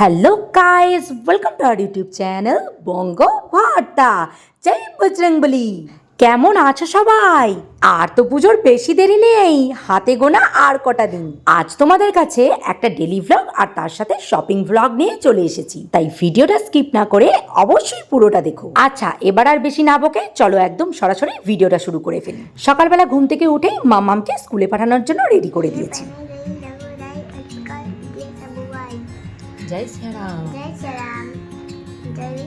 Hello guys welcome to our YouTube channel Banga Barta জয় বজরংবলী কেমন আছো সবাই? আর তো পুজোর বেশি দেরি নেই, হাতে গোনা আর কটা দিন। আজ তোমাদের কাছে একটা ডেলি ভ্লগ আর তার সাথে শপিং ভ্লগ নিয়ে চলে এসেছি। তাই ভিডিওটা স্কিপ না করে অবশ্যই পুরোটা দেখো। আচ্ছা এবার আর বেশি না বকে চলো একদম সরাসরি ভিডিওটা শুরু করে ফেলি। সকালবেলা ঘুম থেকে উঠেই মামামকে স্কুলে পাঠানোর জন্য রেডি করে দিয়েছি। জয় শ্রীরাম। জয় শ্রীরাম। জয়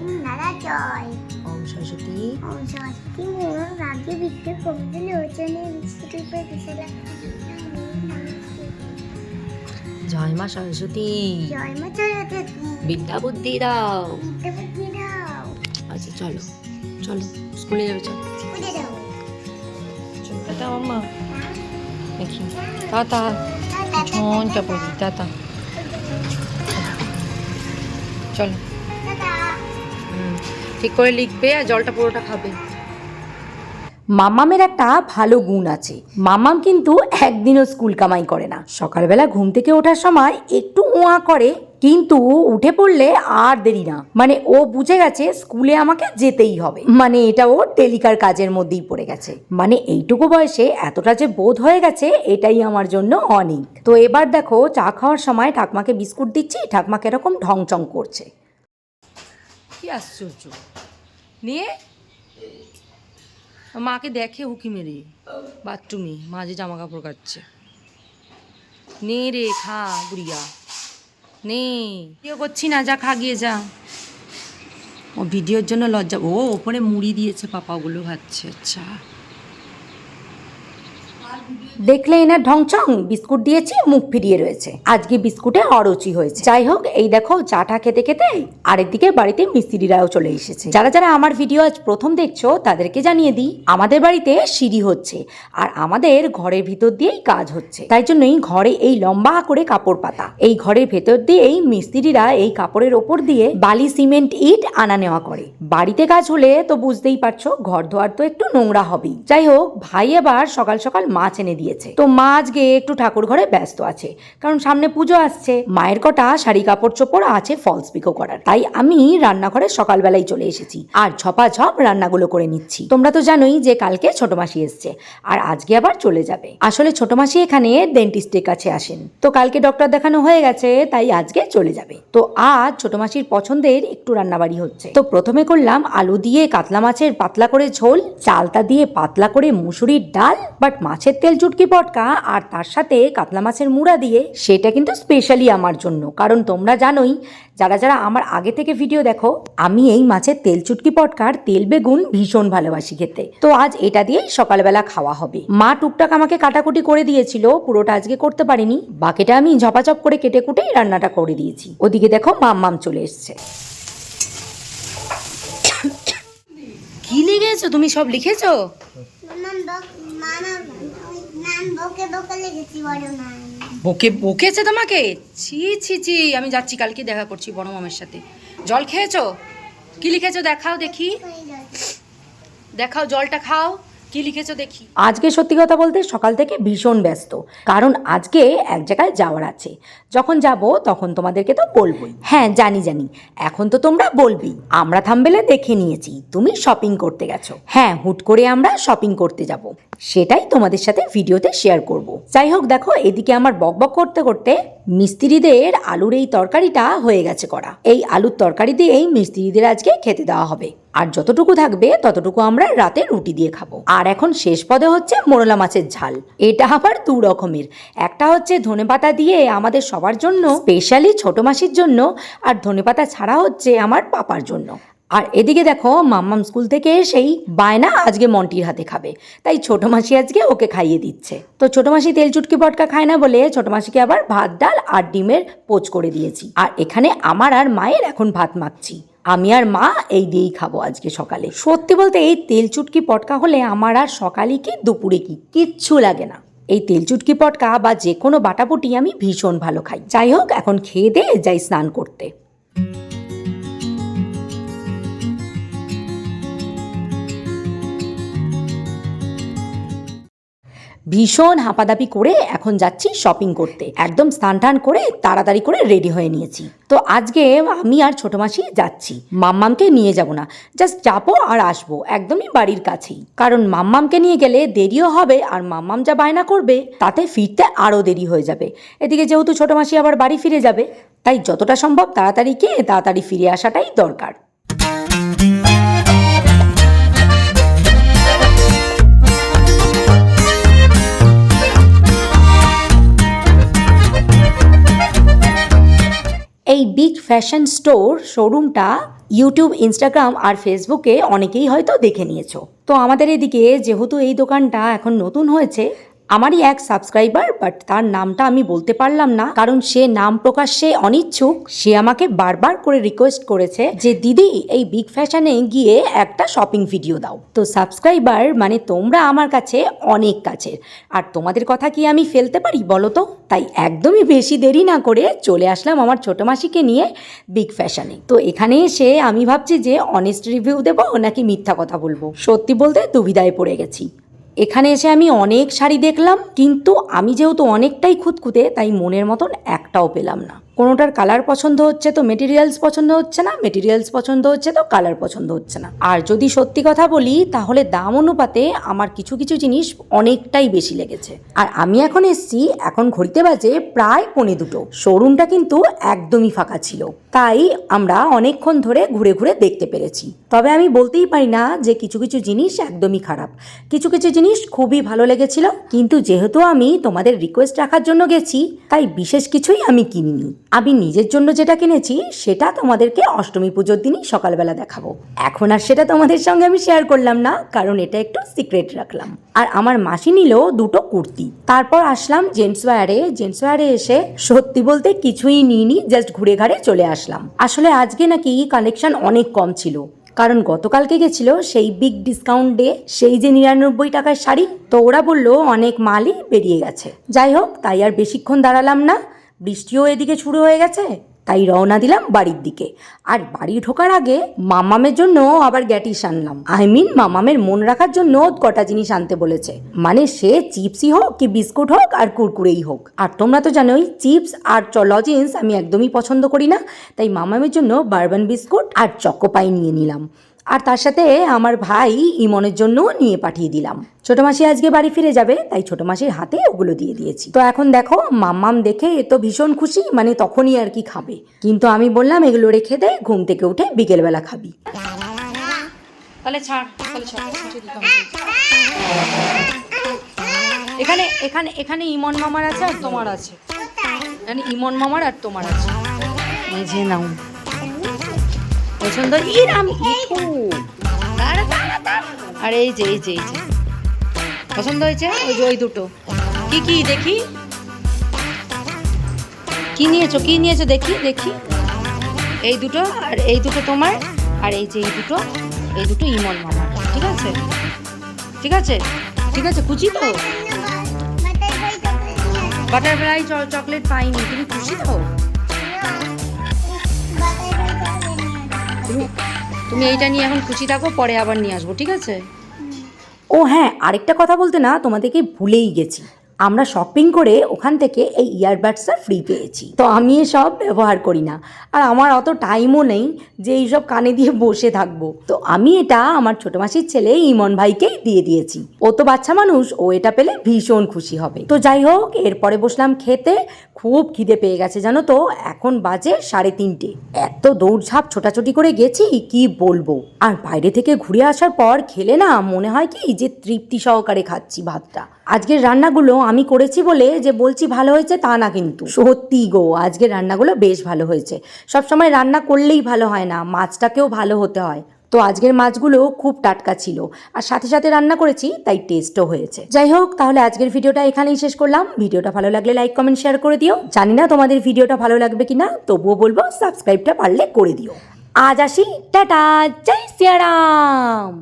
ওম সরস্বতী। ওম সরস্বতী রাজ্য বিদ্যুৎ কবিতা লোচনে বিস্তৃত বিশালা জয় মা সরস্বতী। জয় মা সরস্বতী। বিদ্যা বুদ্ধি দাও। আচ্ছা চলো চলো স্কুলে যাবে চলো। স্কুলে দাও চলো টাটা মাম্মা। দেখি। টাটা। ঝঞ্টা পড়ি টাটা। চলো। ঠিক করে লিখবে আর জলটা পুরোটা খাবে। মামামের একটা ভালো গুণ আছে। মামাম কিন্তু একদিনও স্কুল কামাই করে না। সকালবেলা ঘুম থেকে ওঠার সময় একটু ওয়া করে কিন্তু উঠে পড়লে আর দেরি না। মানে ও বুঝে গেছে স্কুলে আমাকে যেতেই হবে। মানে এটা ও টেলিকার কাজের মধ্যেই পড়ে গেছে। মানে এইটুকু বয়সে এতটা যে বোধ হয়ে গেছে, এটাই আমার জন্য অনেক। তো এবার দেখো, চা খাওয়ার সময় ঠাকমাকে বিস্কুট দিচ্ছি, ঠাকমাকে এরকম ঢংচং করছে। কি আশ্চর্য। নিয়ে? মাকে দেখে উকি মেরে। বাথরুমে মাঝে জামা কাপড় কাচ্ছে নে রে খা, বুড়িয়া। নে ভিডিও করছি না যা খা গিয়ে যা। ও ভিডিওর জন্য লজ্জা, ও ওপরে মুড়ি দিয়েছে, পাপাগুলো খাচ্ছে আচ্ছা। দেখলে এনার ঢংচং, বিস্কুট দিয়েছি, মুখ ফিরিয়ে রয়েছে। আজকে বিস্কুটে অরুচি হয়েছে। যাই হোক, এই দেখো, চাটা খেতে খেতে আরেকদিকে বাড়িতে মিস্ত্রিরাও চলে এসেছে। যারা যারা আমার ভিডিও আজ প্রথম দেখছ, তাদেরকে জানিয়ে দিই, আমাদের বাড়িতে সিঁড়ি হচ্ছে আর আমাদের ঘরের ভিতর দিয়েই কাজ হচ্ছে। তাই জন্যই ঘরে এই লম্বা করে কাপড় পাতা। এই ঘরের ভেতর দিয়েই মিস্ত্রিরা এই কাপড়ের ওপর দিয়ে বালি, সিমেন্ট, ইট আনা নেওয়া করে। বাড়িতে কাজ হলে তো বুঝতেই পারছ, ঘর ধোয়ার তো একটু নোংরা হবেই। যাই হোক, ভাই এবার সকাল সকাল মাছ এনে দিয়েছে। তো মা আজকে একটু ঠাকুর ঘরে ব্যস্ত আছে, কারণ সামনে পুজো আসছে। মায়ের কটা শাড়ি কাপড় চোপড় আছে ফলস পিকো করার। তাই আমি রান্নাঘরে সকালবেলায় চলে এসেছি আর ঝপা ঝপ রান্নাগুলো করে নিচ্ছি। তোমরা তো জানোই যে কালকে ছোট মাসি এসছে আর আজকে আবার চলে যাবে। আসলে ছোট মাসি এখানে ডেন্টিস্টের কাছে আসেন। তো কালকে ডক্টর দেখানো হয়ে গেছে, তাই আজকে চলে যাবে। তো আজ ছোট মাসির পছন্দের একটু রান্নাবাড়ি হচ্ছে। তো প্রথমে করলাম আলু দিয়ে কাতলা মাছের পাতলা করে ঝোল, চালতা দিয়ে পাতলা করে মুসুরির ডাল বাট মাছের তেল চুটকি পটকা আর তার সাথে কাতলা মাছের মুড়া দিয়ে সেটা কিন্তু স্পেশালি আমার জন্য। কারণ তোমরা জানোই যারা যারা আমার আগে থেকে ভিডিও দেখো আমি এই মাছের তেল চুটকি পটকার তেল বেগুন ভীষণ ভালোবাসি খেতে। তো আজ এটা দিয়েই সকালবেলা খাওয়া হবে। মা টুকটাক আমাকে কাটাকুটি করে দিয়েছিল পুরোটা আজকে করতে পারিনি। বাকিটা আমি ঝপাঝপ করে কেটে কুটেই রান্নাটা করে দিয়েছি। ওদিকে দেখো মাম মাম চলে এসছে। কি লিখেছো? তুমি সব লিখেছো? বক মামা বকে বকে লেগেছি বড় নাম। বকে বকেছে তোমাকে? ছি ছি ছি আমি যাচ্ছি কালকে দেখা করছি বড় মামের সাথে। জল খেয়েছো? কি লিখেছো দেখাও দেখি। দেখাও জলটা খাও কি লিখেছো দেখি। আজকে সত্যি কথা বলতে সকাল থেকে ভীষণ ব্যস্ত কারণ আজকে এক জায়গায় যাওয়ার আছে। যখন যাব তখন তোমাদেরকে তো বলবোই। হ্যাঁ জানি জানি। এখন তো তোমরা বলবি আমরা থামবেলে দেখে নিয়েছি। তুমি শপিং করতে গেছো। হ্যাঁ হুট করে আমরা শপিং করতে যাব। সেটাই তোমাদের সাথে ভিডিওতে শেয়ার করব। যাই হোক দেখো, এদিকে আমার বকবক করতে করতে মিস্ত্রিদের আলুর এই তরকারিটা হয়ে গেছে করা এই আলুর তরকারি দিয়েই মিস্ত্রিদের আজকে খেতে দেওয়া হবে। আর যতটুকু থাকবে, ততটুকু আমরা রাতে রুটি দিয়ে খাব। আর এখন শেষ পদে হচ্ছে মোরলা মাছের ঝাল। এটা আবার দু রকমের। একটা হচ্ছে ধনেপাতা দিয়ে আমাদের সবার জন্য স্পেশালি ছোট মাসির জন্য, আর ধনেপাতা ছাড়া হচ্ছে আমার পাপার জন্য। আর এদিকে দেখো মাম্মাম স্কুল থেকে এসেই বায়না আজকে মন্টির হাতে খাবে। তাই ছোট মাসি আজকে ওকে খাইয়ে দিচ্ছে। তো ছোট মাসি তেল চুটকি পটকা খায় না বলে ছোট মাসিকে আবার ভাত, ডাল আর ডিমের পোচ করে দিয়েছি। আর এখানে আমার আর মায়ের এখন ভাত মাখছি। আমি আর মা এই দিয়েই খাব আজকে সকালে। সত্যি বলতে এই তেল চুটকি পটকা হলে আমার আর সকালে কি দুপুরে কি কিচ্ছু লাগে না। এই তেল চুটকি পটকা বা যে কোনো বাটাপুটি আমি ভীষণ ভালো খাই। যাই হোক, এখন খেয়ে দিয়ে যাই স্নান করতে। ভীষণ হাঁপাদাপি করে এখন যাচ্ছি শপিং করতে। একদম স্নান টান করে তাড়াতাড়ি করে রেডি হয়ে নিয়েছি। তো আজকে আমি আর ছোট মাসি যাচ্ছি। মাম্মামকে নিয়ে যাব না। জাস্ট যাব আর আসব। একদমই বাড়ির কাছেই। কারণ মাম্মামকে নিয়ে গেলে দেরিও হবে আর মাম্মাম যা বায়না করবে, তাতে ফিরতে আরও দেরি হয়ে যাবে। এদিকে যেহেতু ছোট মাসি আবার বাড়ি ফিরে যাবে, তাই যতটা সম্ভব তাড়াতাড়ি গিয়ে তাড়াতাড়ি ফিরে আসাটাই দরকার। বিগ ফ্যাশন স্টোর শোরুমটা ইউটিউব ইনস্টাগ্রাম আর ফেসবুকে অনেকেই হয়তো দেখে নিয়েছো। তো আমাদের এদিকে যেহেতু এই দোকানটা এখন নতুন হয়েছে আমারই এক সাবস্ক্রাইবার বাট তার নামটা আমি বলতে পারলাম না। কারণ সে নাম প্রকাশ্যে অনিচ্ছুক, সে আমাকে বারবার করে রিকোয়েস্ট করেছে যে, দিদি, এই বিগ ফ্যাশনে গিয়ে একটা শপিং ভিডিও দাও। তো সাবস্ক্রাইবার মানে তোমরা আমার কাছে অনেক কাছের। আর তোমাদের কথা কি আমি ফেলতে পারি বলো তো? তাই একদমই বেশি দেরি না করে চলে আসলাম আমার ছোট মাসিকে নিয়ে বিগ ফ্যাশনে তো এখানে এসে আমি ভাবছি যে অনেস্ট রিভিউ দেবো নাকি মিথ্যা কথা বলব? সত্যি বলতে দুবিধায় পড়ে গেছি। এখানে এসে আমি অনেক শাড়ি দেখলাম, কিন্তু আমি যেহেতু অনেকটাই খুঁতখুঁতে, তাই মনের মতন একটাও পেলাম না। কোনোটার কালার পছন্দ হচ্ছে তো মেটেরিয়ালস পছন্দ হচ্ছে না মেটেরিয়ালস পছন্দ হচ্ছে তো কালার পছন্দ হচ্ছে না। আর যদি সত্যি কথা বলি, তাহলে দাম অনুপাতে আমার কিছু কিছু জিনিস অনেকটাই বেশি লেগেছে। আর আমি এখন এসছি, এখন ঘড়িতে বাজে প্রায় পৌনে দুটো। শোরুমটা কিন্তু একদমই ফাঁকা ছিল। তাই আমরা অনেকক্ষণ ধরে ঘুরে ঘুরে দেখতে পেরেছি। তবে আমি বলতেই পারি না যে কিছু কিছু জিনিস একদমই খারাপ। কিছু কিছু জিনিস খুবই ভালো লেগেছিল, কিন্তু যেহেতু আমি তোমাদের রিকোয়েস্ট রাখার জন্য গেছি, তাই বিশেষ কিছুই আমি কিনিনি। আমি নিজের জন্য যেটা কিনেছি, সেটা তোমাদেরকে অষ্টমী পুজোর দিনই সকালবেলা দেখাবো। এখন আর সেটা তোমাদের সঙ্গে আমি শেয়ার করলাম না, কারণ এটা একটু সিক্রেট রাখলাম। আর আমার মাসি নিল দুটো কুর্তি। তারপর আসলাম জেন্টস ওয়ারে। জেন্টস ওয়ারে এসে সত্যি বলতে কিছুই নিইনি জাস্ট ঘুরে ঘাড়ে চলে আসলাম। আসলে আজকে নাকি কালেকশন অনেক কম ছিল। কারণ গতকালকে গেছিল সেই বিগ ডিসকাউন্ট ডে সেই যে নিরানব্বই টাকার শাড়ি, তো ওরা বলল অনেক মালই বেরিয়ে গেছে। যাই হোক, তাই আর বেশিক্ষণ দাঁড়ালাম না। বৃষ্টিও এদিকে শুরু হয়ে গেছে, তাই রওনা দিলাম বাড়ির দিকে। আর বাড়ি ঢোকার আগে মামামের জন্য আবার গ্যাটিস আনলাম। আই মিন মামামের মন রাখার জন্য কটা জিনিস আনতে বলেছে। মানে সে চিপসই হোক কি বিস্কুট হোক আর কুরকুরেই হোক। আর তোমরা তো জানোই, চিপস আর লজেন্স আমি একদমই পছন্দ করি না, তাই মামামের জন্য বারবান বিস্কুট আর চকোপাই নিয়ে নিলাম। আর তার সাথে আমার ভাই ইমনের জন্যও নিয়ে পাঠিয়ে দিলাম। ছোট মাসি আজকে বাড়ি ফিরে যাবে, তাই ছোট মাসির হাতে ওগুলো দিয়ে দিয়েছি। তো এখন দেখো, মাম্মাম দেখে এ তো ভীষণ খুশি মানে তখনই আর কি খাবে। কিন্তু আমি বললাম, এগুলো রেখে দে, ঘুম থেকে উঠে বিকেলবেলা খাবি। তাহলে ছাড় এখানে এখানে এখানে ইমন মামার আছে আর তোমার আছে। ইমন মামার আর তোমার আছে। মেঝে নাও। পছন্দ? ইরাম আর এই যে এই যে এই যে। পছন্দ হয়েছে? ওই যে ওই দুটো। কি কি দেখি? কি নিয়েছো? কি নিয়েছো? দেখি দেখি। এই দুটো আর এই দুটো তোমার আর এই যে এই দুটো এই দুটো ইমন মামার। ঠিক আছে? ঠিক আছে? ঠিক আছে খুশি তো? বাটারফ্লাই চকলেট পাইনি। তুমি খুশি তো? তুমি তুমি এইটা নিয়ে এখন খুশি থাকো, পরে আবার নিয়ে আসব, ঠিক আছে? ও হ্যাঁ আরেকটা কথা বলতে না, তোমাদেরকে ভুলেই গেছি। আমরা শপিং করে ওখান থেকে এই ইয়ারবাডসটা ফ্রি পেয়েছি। তো আমি এসব ব্যবহার করি না। আর আমার অত টাইমও নেই যে এইসব কানে দিয়ে বসে থাকব। তো আমি এটা আমার ছোট মাসির ছেলে ইমন ভাইকেই দিয়ে দিয়েছি। ও তো বাচ্চা মানুষ, ও এটা পেলে ভীষণ খুশি হবে। তো যাই হোক, এরপরে বসলাম খেতে। খুব খিদে পেয়ে গেছে, জানো তো? এখন বাজে সাড়ে তিনটে। এত দৌড়ঝাঁপ ছোটাছুটি করে গেছি, কি বলব? আর বাইরে থেকে ঘুরে আসার পর খেলে না মনে হয় কি যে তৃপ্তি সহকারে খাচ্ছি ভাতটা। আজকের রান্নাগুলো আমি করেছি বলে যে বলছি ভালো হয়েছে তা না কিন্তু। সত্যি গো, আজকের রান্নাগুলো বেশ ভালো হয়েছে। সবসময় রান্না করলেই ভালো হয় না, মাছটাকেও ভালো হতে হয়। তো আজকের মাছগুলো খুব টাটকা ছিল আর সাথে সাথে রান্না করেছি, তাই টেস্টও হয়েছে। যাই হোক, তাহলে আজকের ভিডিওটা এখানেই শেষ করলাম। ভিডিওটা ভালো লাগলে লাইক কমেন্ট শেয়ার করে দিও। জানি না তোমাদের ভিডিওটা ভালো লাগবে কিনা, তবুও বলব সাবস্ক্রাইবটা পারলে করে দিও। আজ আসি, টাটা, জয় সিয়ারাম!